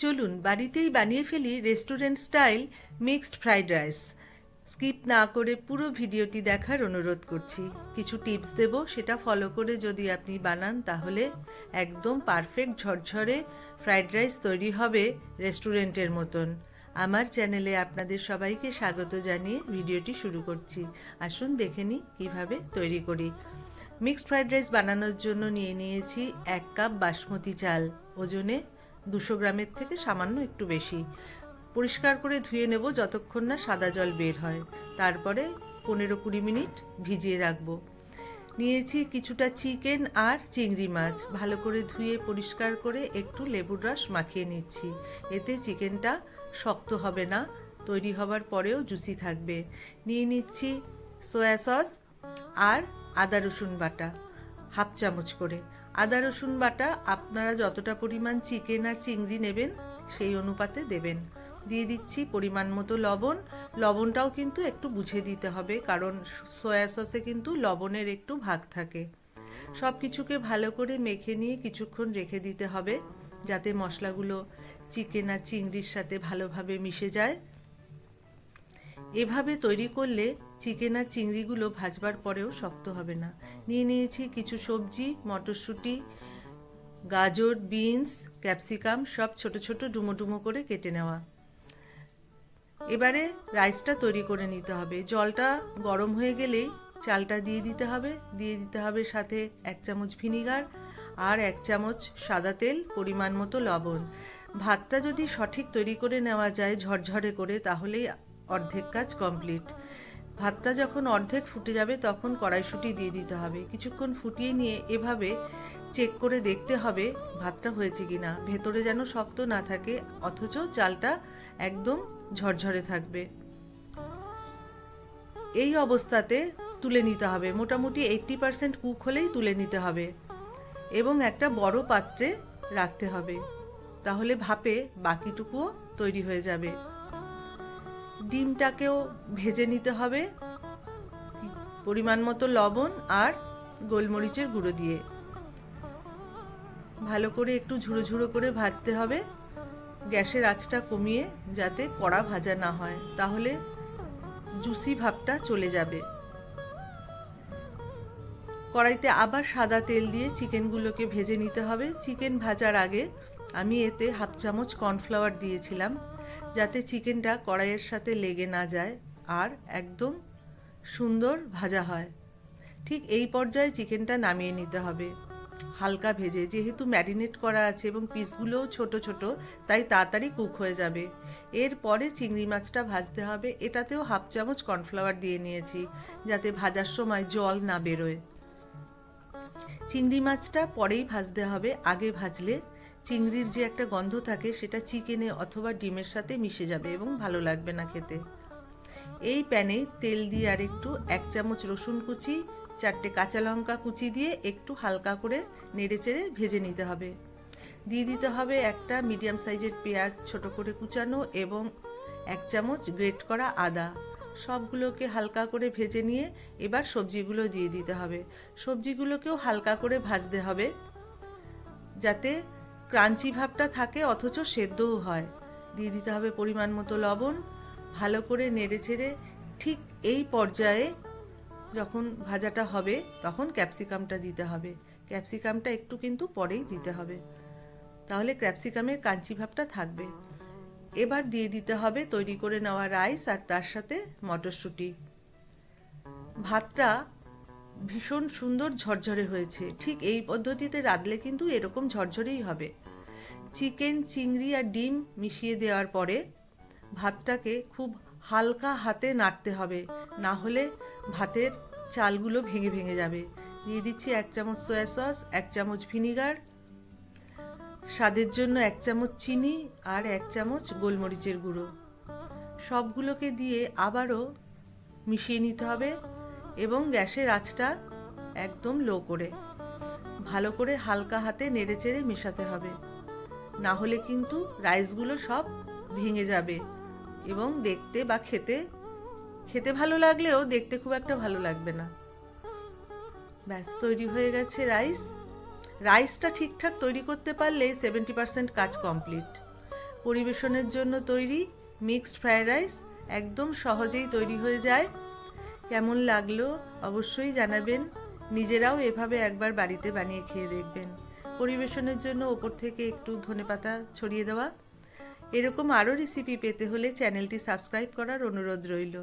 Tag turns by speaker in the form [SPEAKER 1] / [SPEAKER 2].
[SPEAKER 1] চলুন, বাড়িতেই বানিয়ে ফেলি restaurant style mixed fried rice skip না করে পুরো ভিডিওটি দেখার অনুরোধ করছি। কিছু টিপস দেব, সেটা ফলো করে যদি আপনি বানান, তাহলে একদম পারফেক্ট ঝরঝরে ফ্রাইড রাইস তৈরি হবে রেস্টুরেন্টের মতন। আমার চ্যানেলে আপনাদের সবাইকে স্বাগত জানিয়ে ভিডিওটি শুরু করছি। আসুন দেখে নিই কীভাবে তৈরি করি। মিক্সড ফ্রাইড রাইস বানানোর জন্য নিয়ে নিয়েছি এক কাপ বাসমতি চাল। ওজনে দুশো গ্রামের থেকে সামান্য একটু বেশি। পরিষ্কার করে ধুয়ে নেব যতক্ষণ না সাদা জল বের হয়। তারপরে পনেরো কুড়ি মিনিট ভিজিয়ে রাখব। নিয়েছি কিছুটা চিকেন আর চিংড়ি মাছ। ভালো করে ধুয়ে পরিষ্কার করে একটু লেবুর রস মাখিয়ে নিচ্ছি। এতে চিকেনটা শক্ত হবে না, তৈরি হবার পরেও জুসি থাকবে। নিয়ে নিচ্ছি সয়া সস আর আদা রসুন বাটা, হাফ চামচ করে। আদা, রসুন বাটা আপনারা যতটা পরিমাণ চিকেন আর চিংড়ি নেবেন, সেই অনুপাতে দেবেন। দিয়ে দিচ্ছি পরিমাণ মতো লবণ। লবণটাও কিন্তু একটু বুঝে দিতে হবে, কারণ সয়া সসে কিন্তু লবণের একটু ভাগ থাকে। সব কিছুকে ভালো করে মেখে নিয়ে কিছুক্ষণ রেখে দিতে হবে, যাতে মশলাগুলো চিকেন আর চিংড়ির সাথে ভালোভাবে মিশে যায়। এভাবে তৈরি করলে চিকেন আর চিংড়িগুলো ভাজবার পরেও শক্ত হবে না। নিয়ে নিয়েছি কিছু সবজি, মটরশুঁটি, গাজর, বিনস, ক্যাপসিকাম, সব ছোট ছোট ডুমো ডুমো করে কেটে নেওয়া। এবারে রাইসটা তৈরি করে নিতে হবে। জলটা গরম হয়ে গেলেই চালটা দিয়ে দিতে হবে। দিয়ে দিতে হবে সাথে এক চামচ ভিনিগার আর এক চামচ সাদা তেল, পরিমাণ মতো লবণ। ভাতটা যদি সঠিক তৈরি করে নেওয়া যায় ঝরঝরে করে, তাহলেই অর্ধেক কাজ কমপ্লিট। ভাতটা যখন অর্ধেক ফুটে যাবে, তখন কড়াইশুঁটি দিয়ে দিতে হবে। কিছুক্ষণ ফুটিয়ে নিয়ে এভাবে চেক করে দেখতে হবে ভাতটা হয়েছে কি না ভেতরে যেন শক্ত না থাকে, অথচ চালটা একদম ঝরঝরে থাকবে। এই অবস্থাতে তুলে নিতে হবে। মোটামুটি এইট্টি পারসেন্ট কুক হলেই তুলে নিতে হবে এবং একটা বড় পাত্রে রাখতে হবে। তাহলে ভাপে বাকিটুকুও তৈরি হয়ে যাবে। ডিমটাকেও ভেজে নিতে হবে। পরিমাণ মতো লবণ আর গোলমরিচের গুঁড়ো দিয়ে। ভালো করে একটু ঝুড়ো ঝুড়ো করে ভাজতে হবে। গ্যাসের আঁচটা কমিয়ে যাতে কড়া ভাজা না হয়, তাহলে জুসি ভাবটা চলে যাবে। কড়াইতে আবার সাদা তেল দিয়ে চিকেনগুলোকে ভেজে নিতে হবে। চিকেন ভাজার আগে আমি এতে হাফ চামচ কর্নফ্লাওয়ার দিয়েছিলাম, যাতে চিকেনটা কড়াইয়ের সাথে লেগে না যায় আর একদম সুন্দর ভাজা হয়। ঠিক এই পর্যায়ে চিকেনটা নামিয়ে নিতে হবে। হালকা ভেজে, যেহেতু ম্যারিনেট করা আছে এবং পিসগুলোও ছোট ছোট, তাই তাড়াতাড়ি কুক হয়ে যাবে। এরপরে চিংড়ি মাছটা ভাজতে হবে। এটাতেও হাফ চামচ কর্নফ্লাওয়ার দিয়ে নিয়েছি, যাতে ভাজার সময় জল না বেরোয়। চিংড়ি মাছটা পরেই ভাজতে হবে। আগে ভাজলে চিংড়ির যে একটা গন্ধ থাকে, সেটা চিকেনে অথবা ডিমের সাথে মিশে যাবে এবং ভালো লাগবে না খেতে। এই প্যানে তেল দিয়ে আর একটু এক চামচ রসুন কুচি, চারটে কাঁচা লঙ্কা কুচি দিয়ে একটু হালকা করে নেড়ে চেড়ে ভেজে নিতে হবে। দিয়ে দিতে হবে একটা মিডিয়াম সাইজের পেঁয়াজ ছোট করে কুচানো এবং এক চামচ গ্রেট করা আদা। সবগুলোকে হালকা করে ভেজে নিয়ে এবার সবজিগুলো দিয়ে দিতে হবে। সবজিগুলোকেও হালকা করে ভাজতে হবে, যাতে ক্রাঞ্চি ভাবটা থাকে, অথচ সেদ্ধও হয়। দিয়ে দিতে হবে পরিমাণ মতো লবণ, ভালো করে নেড়ে চেড়ে ঠিক এই পর্যায়ে যখন ভাজাটা হবে, তখন ক্যাপসিকামটা দিতে হবে। ক্যাপসিকামটা একটু কিন্তু পরেই দিতে হবে। তাহলে ক্যাপসিকামের কাঞ্চি ভাবটা থাকবে। এবার দিয়ে দিতে হবে তৈরি করে নেওয়া রাইস আর তার সাথে মটরশুঁটি। ভাতটা ভীষণ সুন্দর ঝরঝরে হয়েছে। ঠিক এই পদ্ধতিতে রাঁধলে কিন্তু এরকম ঝরঝরেই হবে। চিকেন, চিংড়ি আর ডিম মিশিয়ে দেওয়ার পরে ভাতটাকে খুব হালকা হাতে নাড়তে হবে। না হলে ভাতের চালগুলো ভেঙে ভেঙে যাবে। দিয়ে দিচ্ছি এক চামচ সয়া সস, এক চামচ ভিনিগার, স্বাদের জন্য এক চামচ চিনি আর এক চামচ গোলমরিচের গুঁড়ো। সবগুলোকে দিয়ে আবারও মিশিয়ে নিতে হবে। এবং গ্যাসের আঁচটা একদম লো করে। ভালো করে হালকা হাতে নেড়ে চেড়ে মেশাতে হবে। না হলে কিন্তু রাইসগুলো সব ভেঙে যাবে এবং দেখতে বা খেতে খেতে ভালো লাগলেও দেখতে খুব একটা ভালো লাগবে না। ব্যাস, তৈরি হয়ে গেছে রাইস। রাইসটা ঠিকঠাক তৈরি করতে পারলে সেভেন্টি পার্সেন্ট কাজ কমপ্লিট। পরিবেশনের জন্য তৈরি মিক্সড ফ্রায়েড রাইস একদম সহজেই তৈরি হয়ে যায়। কেমন লাগল অবশ্যই জানাবেন। নিজেরাও এভাবে একবার বাড়িতে বানিয়ে খেয়ে দেখবেন। পরিবেশনের জন্য ওপর থেকে একটু ধনেপাতা ছড়িয়ে দেওয়া। এরকম আরও রেসিপি পেতে হলে চ্যানেলটি সাবস্ক্রাইব করার অনুরোধ রইল।